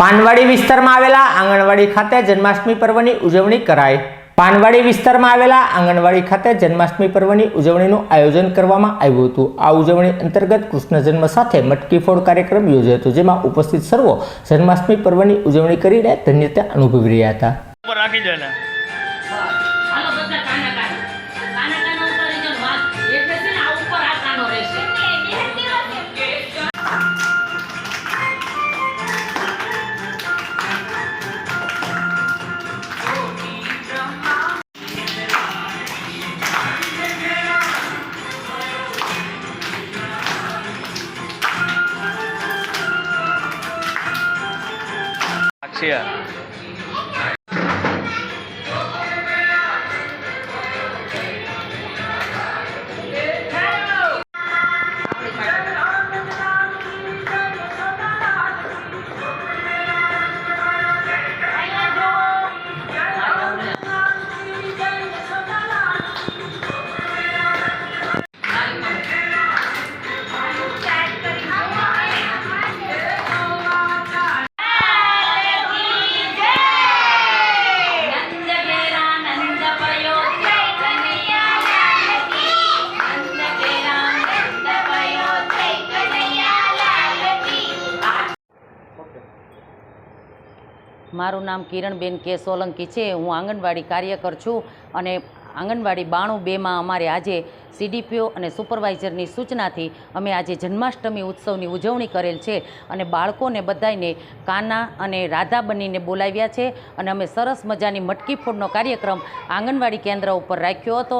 પાનવાડી વિસ્તારમાં આવેલા આંગણવાડી ખાતે જન્માષ્ટમી પર્વની ઉજવણી કરાઈ. પાનવાડી વિસ્તારમાં આવેલા આંગણવાડી ખાતે જન્માષ્ટમી પર્વની ઉજવણીનું આયોજન કરવામાં આવ્યું હતું. આ ઉજવણી અંતર્ગત કૃષ્ણ જન્મ સાથે મટકી ફોડ કાર્યક્રમ યોજાયો હતો જેમાં ઉપસ્થિત સર્વો જન્માષ્ટમી પર્વની ઉજવણી કરીને ધન્યતા અનુભવી રહ્યા હતા. છે મારું નામ કિરણબેન કે સોલંકી છે. હું આંગણવાડી કાર્યકર છું અને આંગણવાડી બાણું બેમાં અમારે આજે સીડીપીઓ અને સુપરવાઇઝરની સૂચનાથી અમે આજે જન્માષ્ટમી ઉત્સવની ઉજવણી કરેલ છે અને બાળકોને બધાને કાના અને રાધા બનીને બોલાવ્યા છે અને અમે સરસ મજાની મટકી ફોડનો કાર્યક્રમ આંગણવાડી કેન્દ્ર ઉપર રાખ્યો હતો.